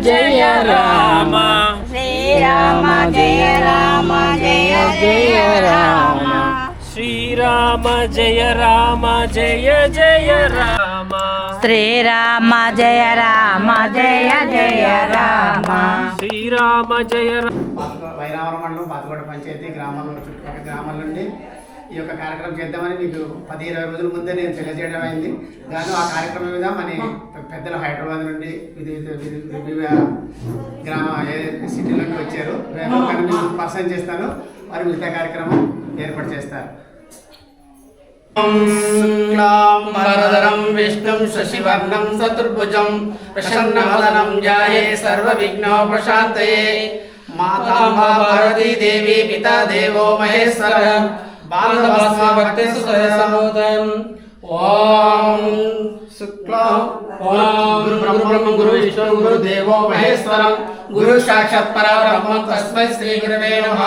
జయ రామ. శ్రీరామ జయ రామ జయ జయ రామ. శ్రీరామ జయ రామ జయ జయ రామ. శ్రీరామ జయ రామ జయ జయ రామ. శ్రీరామ జయ రా- పాత- వైరావరం మండలం పాతకోట పంచాయతీ గ్రామంలో చుట్టుపక్కల గ్రామాల నుండి ఈ యొక్క కార్యక్రమం చేద్దామని మీకు పది ఇరవై రోజుల ముందే నేను తెలియజేయడం అయింది. దాని ఆ కార్యక్రమం మీద మన పెద్దలు హైదరాబాద్ నుండి గ్రామ ఏ- సిటీ నుండి వచ్చారు పర్సన్ చేస్తాను. వారి మిగతా కార్యక్రమం ఏర్పాటు చేస్తారు. వరదరం విష్ణుం శశివర్ణం చతుర్భుజం ప్రసన్నవదనం ధ్యాయే సర్వవిఘ్నోపశాంతయే మాతాంబా పార్వతీ దేవి పితా దేవో మహేశ్వర. ఓం శుక్లం ఓం గురు గురు విష్ణు గురు దేవో మహేశ్వరం గురు సాక్షాత్ పరబ్రహ్మం తస్మై శ్రీ గురవే నమః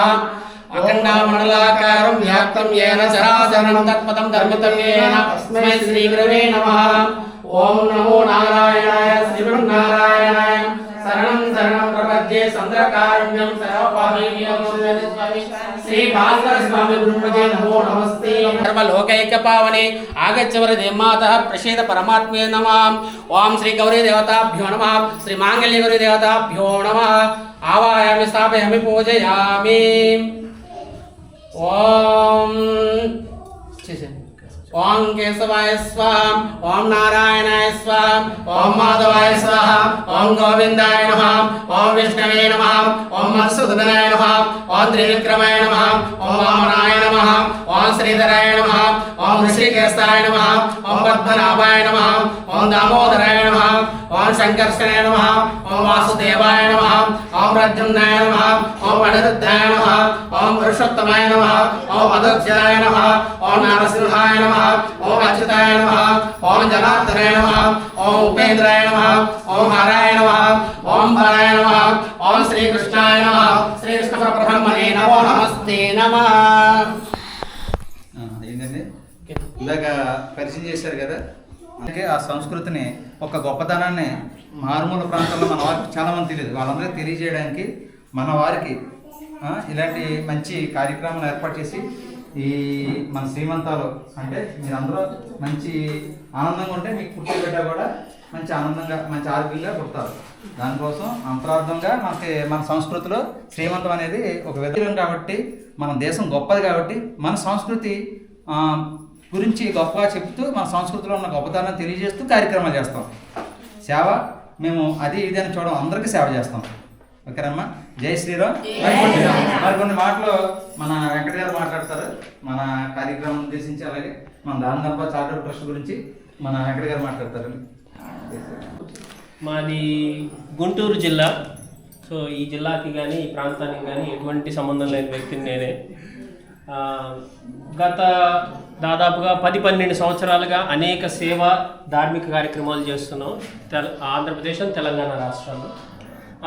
అఖండామండలాకారం వ్యాప్తం ఏన చరాచరం తత్పదం ధర్మితం ఏన తస్మై శ్రీ గురవే నమః ఓం నమో నారాయణాయ శ్రీమన్నారాయణాయ శరణం శరణం ప్రపద్యే సంద్రకారుణ్యం సర్వపాపేయం స్వామి సర్వలోకైక పావనే ఆగచ్చవర దేమాత ప్రసీద పరమాత్మే నమః. ఓం శ్రీ గౌరీ దేవతాభ్యో నమ. శ్రీ మాంగళ్య గౌరీ దేవతాభ్యో నమ. ఆవాయామి స్థాపయామి పూజయామి. ఓం ఓం కేశవాయ స్వాం ఓం నారాయణాయ స్వాం ఓం మాధవాయ స్వాహ ఓం గోవిందాయ నమ ఓం విష్ణవే నమ ఓం మధుసూదనాయ నమ ఓం త్రివిక్రమాయ నమ ఓం వామనాయ నమ ఓం శ్రీధరాయ నమ ఓం ఋషికేశాయ నమ ఓం పద్మనాభాయ నమ ఓం దామోదరాయ నమ ఓం శంకర్షణాయ నమ ఓం వాసుదేవాయ నమ ఓం ప్రద్యుమ్నాయ నమ ఓం అనిరుద్ధాయ నమ ఓం పురుషోత్తమాయ నమ ఓం అదక్షరాయ నమ ఓం నరసింహాయ నమ ఓం అచ్యుతాయ నమ ఓం జనార్దనాయ నమ ఓం ఉపేంద్రాయ నమ ఓం హరాయ నమ ఓం బలాయ నమ ఓం శ్రీకృష్ణాయ నమ శ్రీకృష్ణ పరబ్రహ్మణే నమో నమస్తే నమ ఏంటండి ఇందాక పరిచయం చేశారు కదా? అందుకే ఆ సంస్కృతిని ఒక గొప్పతనాన్ని మారుమూల ప్రాంతాల్లో మన వారికి చాలామంది తెలియదు. వాళ్ళందరికీ తెలియజేయడానికి మన వారికి ఇలాంటి మంచి కార్యక్రమాలు ఏర్పాటు చేసి ఈ మన శ్రీమంతాలు అంటే మీరందరూ మంచి ఆనందంగా ఉంటే మీకు పుట్టిన బిడ్డ కూడా మంచి ఆనందంగా మంచి ఆరోగ్యంగా పుడతారు. దానికోసం అంతరార్థంగా మనకి మన సంస్కృతిలో శ్రీమంతం అనేది ఒక వ్యక్తిలం కాబట్టి మన దేశం గొప్పది కాబట్టి మన సంస్కృతి గురించి గొప్పగా చెప్తూ మన సంస్కృతిలో ఉన్న గొప్పతనాన్ని తెలియజేస్తూ కార్యక్రమాలు చేస్తాం. సేవ మేము అది ఇది అని చూడడం అందరికీ సేవ చేస్తాం. ఓకేనమ్మా? జై శ్రీరామ్. మరికొన్ని మాటలు మన వెంకట గారు మాట్లాడతారు. మన కార్యక్రమం ఉద్దేశించి అలాగే మన దాని దంప చార్టర్ ట్రస్ట్ గురించి మన వెంకట గారు మాట్లాడతారు. మాది గుంటూరు జిల్లా. సో ఈ జిల్లాకి కానీ ఈ ప్రాంతానికి కానీ ఎటువంటి సంబంధం లేని వ్యక్తిని నేనే. గత దాదాపుగా పది పన్నెండు సంవత్సరాలుగా అనేక సేవా ధార్మిక కార్యక్రమాలు చేస్తున్నాం తెల ఆంధ్రప్రదేశ్ తెలంగాణ రాష్ట్రాల్లో.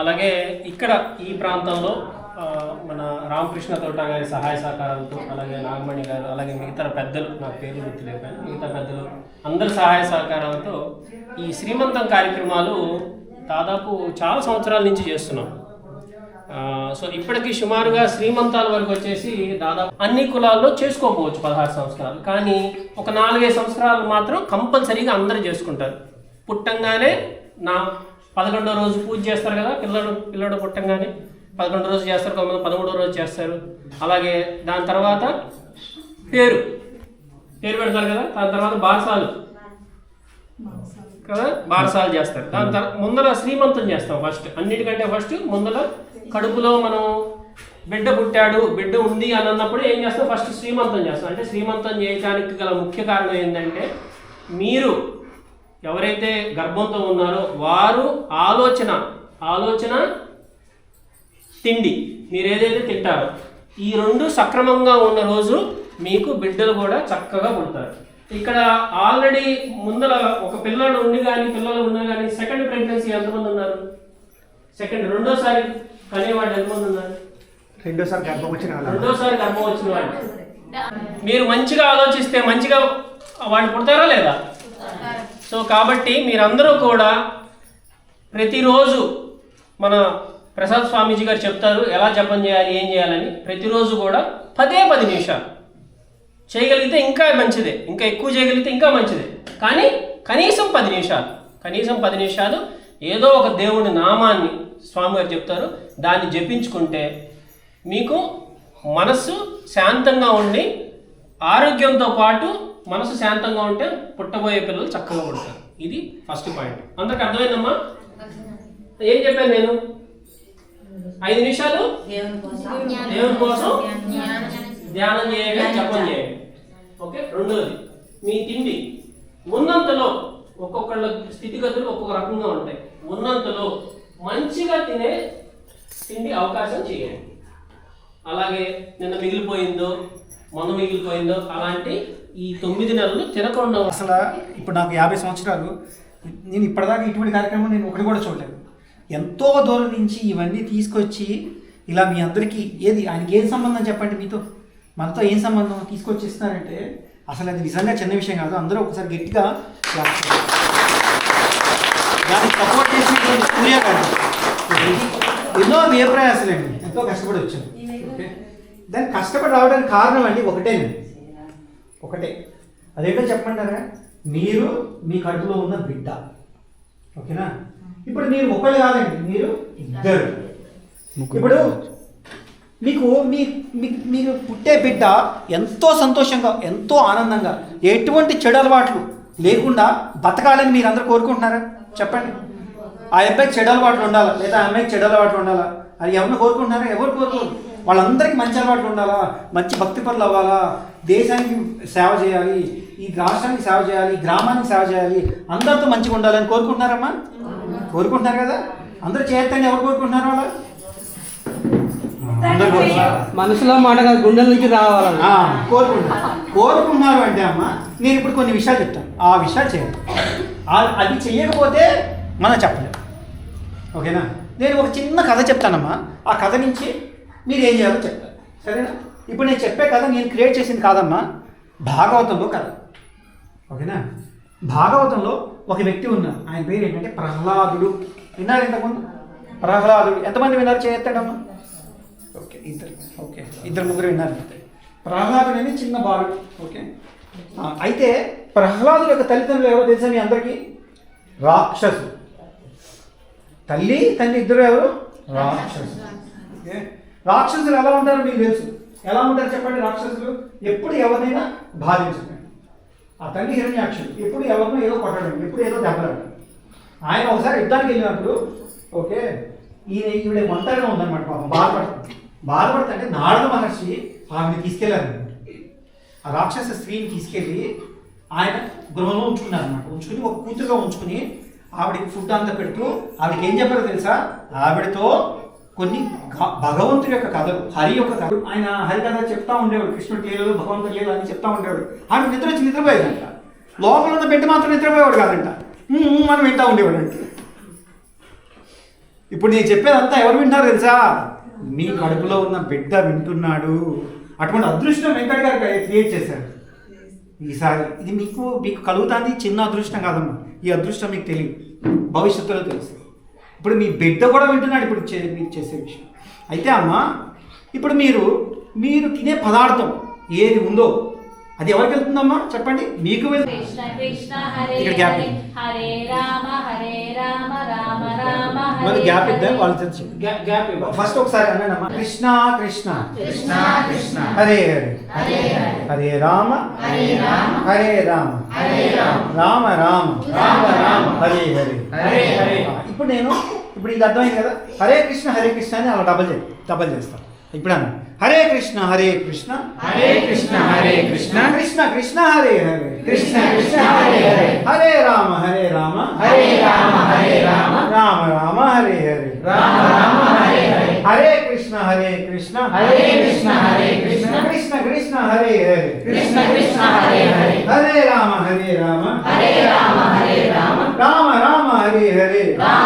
అలాగే ఇక్కడ ఈ ప్రాంతంలో మన రామకృష్ణ తోట గారి సహాయ సహకారాలతో అలాగే నాగమణి గారు అలాగే మిగతా పెద్దలు నాకు పేర్లు గుర్తులేవు మిగతా పెద్దలు అందరి సహాయ సహకారాలతో ఈ శ్రీమంతం కార్యక్రమాలు దాదాపు చాలా సంవత్సరాల నుంచి చేస్తున్నాం. సో ఇప్పటికి సుమారుగా శ్రీమంతాల వరకు వచ్చేసి దాదాపు అన్ని కులాల్లో చేసుకోకపోవచ్చు పదహారు సంవత్సరాలు. కానీ ఒక నాలుగైదు సంవత్సరాలు మాత్రం కంపల్సరీగా అందరూ చేసుకుంటారు. పుట్టంగానే నా పదకొండో రోజు పూజ చేస్తారు కదా పిల్లడు పిల్లడు పుట్టంగానే పదకొండో రోజు చేస్తారు కొంతమంది పదమూడో రోజు చేస్తారు. అలాగే దాని తర్వాత పేరు. పేరు పెడతారు కదా దాని తర్వాత బారసాలు. కదా బారసాలు చేస్తారు. దాని తర్వాత ముందర శ్రీమంతం చేస్తాం ఫస్ట్. అన్నిటికంటే ఫస్ట్ ముందర కడుపులో మనం బిడ్డ పుట్టాడు బిడ్డ ఉంది అని అన్నప్పుడు ఏం చేస్తాం? ఫస్ట్ శ్రీమంతం చేస్తాం. అంటే శ్రీమంతం చేయడానికి గల ముఖ్య కారణం ఏంటంటే మీరు ఎవరైతే గర్భంతో ఉన్నారో వారు ఆలోచన ఆలోచన తిండి మీరు ఏదైతే తింటారో ఈ రెండు సక్రమంగా ఉన్న రోజు మీకు బిడ్డలు కూడా చక్కగా పుడతారు. ఇక్కడ ఆల్రెడీ ముందర ఒక పిల్లలు ఉండి కానీ పిల్లలు ఉన్నా కానీ సెకండ్ ప్రెగ్నెన్సీ ఎంతమంది ఉన్నారు? సెకండ్ రెండోసారి కనేవాళ్ళు ఎంతమంది ఉన్నారు? రెండోసారి గర్భం వచ్చిన వాళ్ళు రెండోసారి గర్భం వచ్చిన వాళ్ళు. మీరు మంచిగా ఆలోచిస్తే మంచిగా వాళ్ళు పుడతారా లేదా? సో కాబట్టి మీరందరూ కూడా ప్రతిరోజు మన ప్రసాద్ స్వామీజీ గారు చెప్తారు ఎలా జపం చేయాలి ఏం చేయాలని. ప్రతిరోజు కూడా పదే పది నిమిషాలు. చేయగలిగితే ఇంకా మంచిదే. ఇంకా ఎక్కువ చేయగలిగితే ఇంకా మంచిదే. కానీ కనీసం పది నిమిషాలు. కనీసం పది నిమిషాలు ఏదో ఒక దేవుడి నామాన్ని స్వామివారు చెప్తారు. దాన్ని జపించుకుంటే మీకు మనస్సు శాంతంగా ఉండి ఆరోగ్యంతో పాటు మనసు శాంతంగా ఉంటే పుట్టబోయే పిల్లలు చక్కగా ఉంటారు ఇది ఫస్ట్ పాయింట్. అందరికి అర్థమైందమ్మా? ఏం చెప్పాను నేను? ఐదు నిమిషాలు? దేవుని కోసం ధ్యానం చేయండి జపం చేయండి. ఓకే రెండోది మీ తిండి ఉన్నంతలో ఒక్కొక్కళ్ళ స్థితిగతులు ఒక్కొక్క రకంగా ఉంటాయి. ఉన్నంతలో మంచిగా తినే తిండి అవకాశం చేయండి. అలాగే నిన్న మిగిలిపోయిందో మొన్న మిగిలిపోయిందో అలాంటి ఈ తొమ్మిది నెలలు తినకుండా అసలు ఇప్పుడు నాకు యాభై సంవత్సరాలు. నేను ఇప్పటిదాకా ఇటువంటి కార్యక్రమం నేను ఒకటి కూడా చూడలేదు. ఎంతో దూరం నుంచి ఇవన్నీ తీసుకొచ్చి ఇలా మీ అందరికీ ఏది ఆయనకి ఏం సంబంధం చెప్పండి మీతో? మనతో ఏం సంబంధం తీసుకొచ్చిస్తున్నారంటే అసలు అది నిజంగా చిన్న విషయం కాదు. అందరూ ఒకసారి గట్టిగా దానికి సపోర్ట్ చేసి సూర్య గారు. ఎన్నో వ్యయప్రయాసాలండి ఎంతో కష్టపడి వచ్చాను. ఓకే? దానికి కష్టపడి రావడానికి కారణం అండి ఒకటేనండి ఒకటే. అదేంటో చెప్పంటారా మీరు మీ కడుపులో ఉన్న బిడ్డ. ఓకేనా? ఇప్పుడు మీరు ఒకళ్ళు కాదండి. మీరు ఇద్దరు. ఇప్పుడు మీకు మీ మీ- మీరు పుట్టే బిడ్డ ఎంతో సంతోషంగా ఎంతో ఆనందంగా ఎటువంటి చెడు అలవాట్లు లేకుండా బతకాలని మీరు అందరూ కోరుకుంటున్నారా? చెప్పండి. ఆ అబ్బాయికి చెడు అలవాట్లు ఉండాలా? లేదా ఆ అమ్మాయికి చెడు అలవాట్లు ఉండాలా? అది ఎవరిని కోరుకుంటున్నారా? ఎవరు కోరుకోరు. వాళ్ళందరికీ మంచి అలవాట్లు ఉండాలా? మంచి భక్తి పనులు అవ్వాలా? దేశానికి సేవ చేయాలి ఈ రాష్ట్రానికి సేవ చేయాలి గ్రామానికి సేవ చేయాలి. అందరితో మంచిగా ఉండాలని కోరుకుంటున్నారమ్మా? కోరుకుంటున్నారు కదా? అందరూ చేయొద్దని ఎవరు కోరుకుంటున్నారు వాళ్ళ. మనసులో మాట కాదు గుండెల నుంచి రావాలని. కోరుకుంటున్నారు. కోరుకుంటున్నారు అంటే అమ్మ నేను ఇప్పుడు కొన్ని విషయాలు చెప్తాను. ఆ విషయాలు చేయండి. ఆ- అది చెయ్యకపోతే మనం చెప్పలేము ఓకేనా? నేను ఒక చిన్న కథ చెప్తానమ్మా. ఆ కథ నుంచి మీరు ఏం చేయాలో చెప్తాను సరేనా? ఇప్పుడు నేను చెప్పే కథ నేను క్రియేట్ చేసింది కాదమ్మా. భాగవతంలో కథ. ఓకేనా? భాగవతంలో ఒక వ్యక్తి ఉన్నారు. ఆయన పేరు ఏంటంటే ప్రహ్లాదుడు. విన్నారు ఇంతకుముందు? ప్రహ్లాదుడు. ఎంతమంది విన్నారు? చేయొత్తాడమ్మా. ఓకే ఇద్దరు. ఓకే ఇద్దరు ముగ్గురు విన్నారు ప్రహ్లాదుడు అనేది చిన్న బాలుడు. ఓకే? అయితే ప్రహ్లాదుడు యొక్క తల్లిదండ్రులు ఎవరో తెలుసా మీ అందరికీ? రాక్షసు తల్లి తండ్రి ఇద్దరు ఎవరు? రాక్షసు ఓకే రాక్షసులు ఎలా ఉంటారో మీకు తెలుసు. ఎలా ఉంటారు చెప్పండి రాక్షసులు? ఎప్పుడు ఎవరినైనా బాధించండి. ఆ తండ్రి హిరణ్యాక్షుడు. ఎప్పుడు ఎవరినో ఏదో కొట్టడం ఎప్పుడు ఏదో దెబ్బలాడు ఆయన ఒకసారి యుద్ధానికి వెళ్ళినప్పుడు ఓకే ఈయన ఈవిడ ఒంటరిగా ఉందన్నమాట పాపం బాధపడుతుంది. బాధపడుతుంటే నారద మహర్షి ఆమెను తీసుకెళ్ళారు ఆ రాక్షస స్త్రీని తీసుకెళ్ళి ఆయన గృహంలో ఉంచుకున్నారు అనమాట ఉంచుకుని ఒక కూతురుగా ఉంచుకుని ఆవిడకి ఫుడ్ అంతా పెడుతూ ఆవిడకి ఏం చెప్పారో తెలుసా? ఆవిడతో కొన్ని భగవంతుడి యొక్క కథలు హరి యొక్క కథ ఆయన హరి కథ చెప్తా ఉండేవాడు కృష్ణుడి లేదు భగవంతుడు లేదు అని చెప్తా ఉండేవాడు. ఆవిడ నిద్ర వచ్చి నిద్రపోయేదంట. లోపల ఉన్న బిడ్డ మాత్రం నిద్రపోయేవాడు కాదంట. మనం అని వింటా ఉండేవాడు అంటే ఇప్పుడు నేను చెప్పేదంతా ఎవరు వింటారు తెలుసా? మీ కడుపులో ఉన్న బిడ్డ వింటున్నాడు. అటువంటి అదృష్టం వెంకట్ గారు క్రియేట్ చేశారు. ఈసారి. ఇది మీకు మీకు కలుగుతుంది? చిన్న అదృష్టం కాదమ్మా. ఈ అదృష్టం మీకు తెలియదు. భవిష్యత్తులో తెలుస్తుంది ఇప్పుడు మీ బిడ్డ కూడా వింటున్నాడు ఇప్పుడు చే మీరు చేసే విషయం. అయితే అమ్మా ఇప్పుడు మీరు మీరు తినే పదార్థం ఏది ఉందో అది ఎవరికి వెళ్తుందమ్మా? చెప్పండి. మీకు వెళ్తుంది. ఇక్కడ గ్యాప్. హరే రామ హరే రామ రామ మరి గ్యాప్ ఇద్దాం. వాళ్ళు తెలుసు గ్యాప్ ఫస్ట్ ఒకసారి అన్నానమ్మా కృష్ణ కృష్ణ. కృష్ణ కృష్ణ. హరే హరే. హరే హరే. హరే రామ. హరే రామ. హరే రామ. హరే రామ. రామ రామ. రామ హరే హరే. హరే హరే. ఇప్పుడు నేను ఇప్పుడు ఇది అర్థమైంది కదా? హరే కృష్ణ హరే కృష్ణ అని అలా డబల్ చే డబల్ చేస్తాం. ఇప్పుడు అన్న హరే కృష్ణ హరే కృష్ణ. హరే కృష్ణ హరే కృష్ణ. కృష్ణ కృష్ణ హరే హరే. కృష్ణ కృష్ణ హరే హరే. హరే రామ హరే రామ. హరే రామ హరే రామ. రామ రామ హరే హరే. రామ రామ హరే హరే. హరే కృష్ణ హరే కృష్ణ. హరే కృష్ణ హరే కృష్ణ. కృష్ణ కృష్ణ హరే హరే. కృష్ణ కృష్ణ హరే హరే. హరే రామ హరే రామ. హరే రామ హరే రామ. రామ రామ హరే హరే. రామ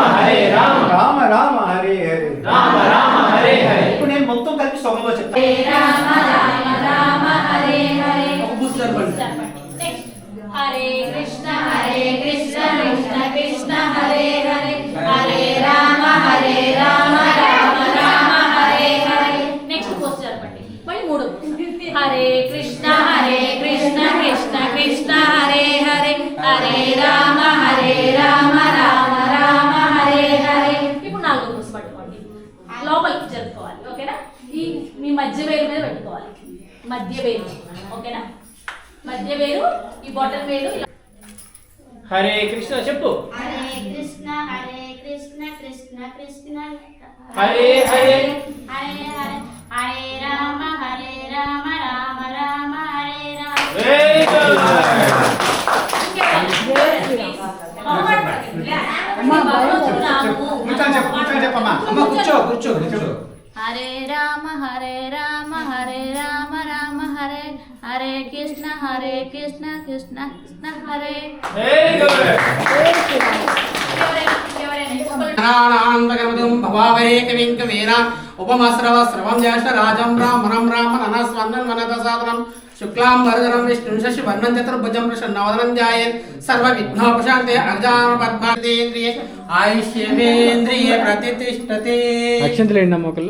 హరే కృష్ణ చెప్పు. Hare Krishna Hare Krishna Krishna Krishna. Hare Hare. Hare Hare. Hare Rama Hare Rama Rama Rama Hare Rama. Very good Hare Rama Hare Rama Hare Rama. Hare Krishna Hare Krishna Krishna Krishna Hare. Very good జ్ఞానానందగమదుం భవావరే కవిం కవీన ఉపమస్రవ స్రవం జ్యేష్ఠ రాజం రామణం రామనన స్వర్ణం వనద సాధనం శుక్లాం వరదరం విష్ణుం శశి వర్ణం చతుర్భుజం ప్రసన్నవదనం ధ్యాయేన్ సర్వ విఘ్నోపశాంతే అర్జాన పద్మాంద్రియ ఆయుష్యేంద్రియ ప్రతిష్టతే సదాయ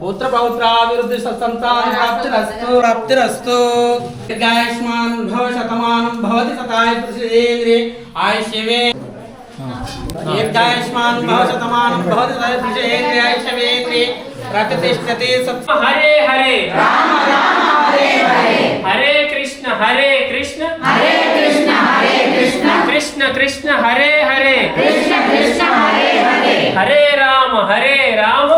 ఆయుష్యవేంద్రియ ప్రతిష్టతి పుత్ర పౌత్రాభివృద్ధి సంతాన ప్రాప్తిరస్తు ప్రాప్తిరస్తు దీర్ఘాయుష్మాన్ భవ శతమానం భవతి సతాయ పురుషేంద్రియ ఆయుష్యవే దీర్ఘాయుష్మాన్ భవ శతమానం భవతి సతాయ పురుషేంద్రియ ఆయుష్యవేంద్రియ ప్రతిష్టతి సత్వ హరే హరే రామ రామ హరే హరే హరే కృష్ణ హరే కృష్ణ హరే కృష్ణ హరే కృష్ణ కృష్ణ కృష్ణ హరే హరే కృష్ణ కృష్ణ హరే హరే హరే రామ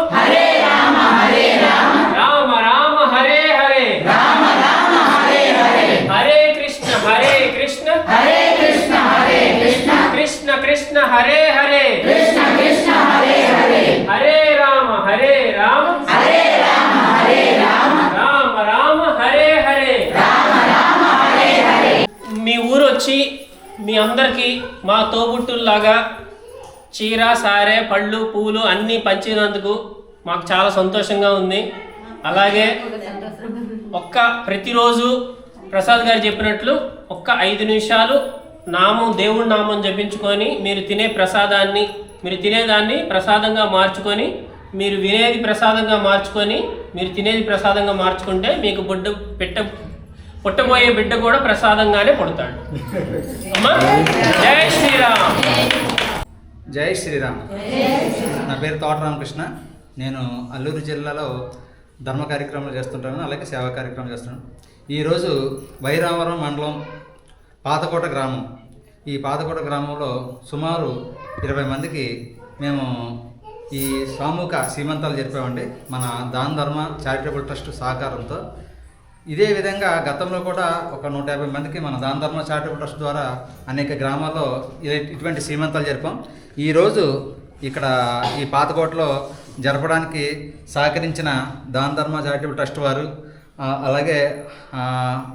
హరే హరే. కృష్ణ కృష్ణ హరే హరే. హరే రామ హరే రామ. హరే రామ హరే రామ. రామ రామ హరే హరే. రామ రామ హరే హరే. మీ ఊరు వచ్చి మీ అందరికీ మా తోబుట్టుల్లాగా చీర సారె పళ్ళు పూలు అన్నీ పంచినందుకు మాకు చాలా సంతోషంగా ఉంది. అలాగే ఒక్క ప్రతిరోజు ప్రసాద్ గారు చెప్పినట్లు ఒక్క ఐదు నిమిషాలు నామం దేవుడి నామం జపించుకొని మీరు తినే ప్రసాదాన్ని మీరు తినేదాన్ని ప్రసాదంగా మార్చుకొని మీరు వినేది ప్రసాదంగా మార్చుకొని మీరు తినేది ప్రసాదంగా మార్చుకుంటే మీకు బుడ్డ పెట్ట పుట్టబోయే బిడ్డ కూడా ప్రసాదంగానే పుడతాడు. అమ్మా జై శ్రీరామ్. జై శ్రీరామ్. నా పేరు తోట రామకృష్ణ. నేను అల్లూరు జిల్లాలో ధర్మ కార్యక్రమాలు చేస్తుంటాను అలాగే సేవా కార్యక్రమాలు చేస్తున్నాను ఈరోజు వైరావరం మండలం పాతకోట గ్రామం. ఈ పాతకోట గ్రామంలో సుమారు ఇరవై మందికి మేము ఈ సామూహిక సీమంతాలు జరిపామండి. మన దాన ధర్మ చారిటబుల్ ట్రస్ట్ సహకారంతో. ఇదే విధంగా గతంలో కూడా ఒక నూట యాభై మందికి మన దాన ధర్మ చారిటబుల్ ట్రస్ట్ ద్వారా అనేక గ్రామాల్లో ఇటువంటి సీమంతాలు జరిపాం. ఈరోజు ఇక్కడ ఈ పాతకోటలో జరపడానికి సహకరించిన దాన ధర్మ చారిటబుల్ ట్రస్ట్ వారు అలాగే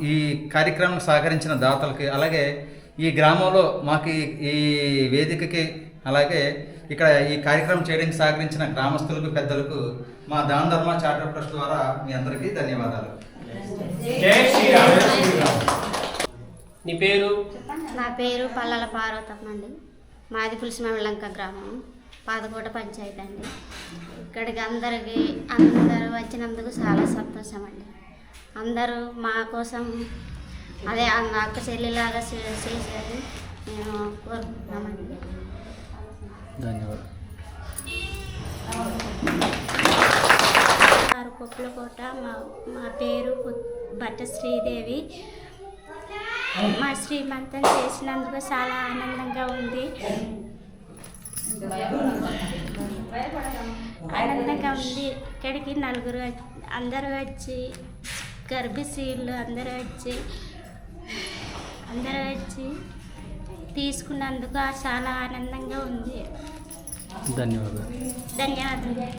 ఈ కార్యక్రమం సహకరించిన దాతలకి అలాగే ఈ గ్రామంలో మాకు ఈ- వేదికకి అలాగే ఇక్కడ ఈ కార్యక్రమం చేయడానికి సహకరించిన గ్రామస్తులకు పెద్దలకు మా దాన ధర్మ చారిటబుల్ ట్రస్ట్ ద్వారా మీ అందరికీ ధన్యవాదాలు. జై శ్రీరామ్. నీ పేరు? నా పేరు పల్లల పార్వతమ్మ అండి. మాది పులిసిమలంక గ్రామం. పాదకోట పంచాయతీ అండి. ఇక్కడికి అందరికి అందరూ వచ్చినందుకు చాలా సంతోషం అండి. అందరూ మా కోసం అదే అక్క చెల్లిలాగా చే- చేసేది మేము కోరుకుంటున్నామండి. ధన్యవాదాలు. కుప్పలకోట మా మా పేరు భట్ట శ్రీదేవి. మా శ్రీమంతం చేసినందుకు చాలా ఆనందంగా ఉంది. ఆనందంగా ఉంది. ఇక్కడికి నలుగురు అందరూ వచ్చి గర్భిణీలు అందరూ వచ్చి అందరూ వచ్చి తీసుకున్నందుకు చాలా ఆనందంగా ఉంది. ధన్యవాదాలు. ధన్యవాదాలు.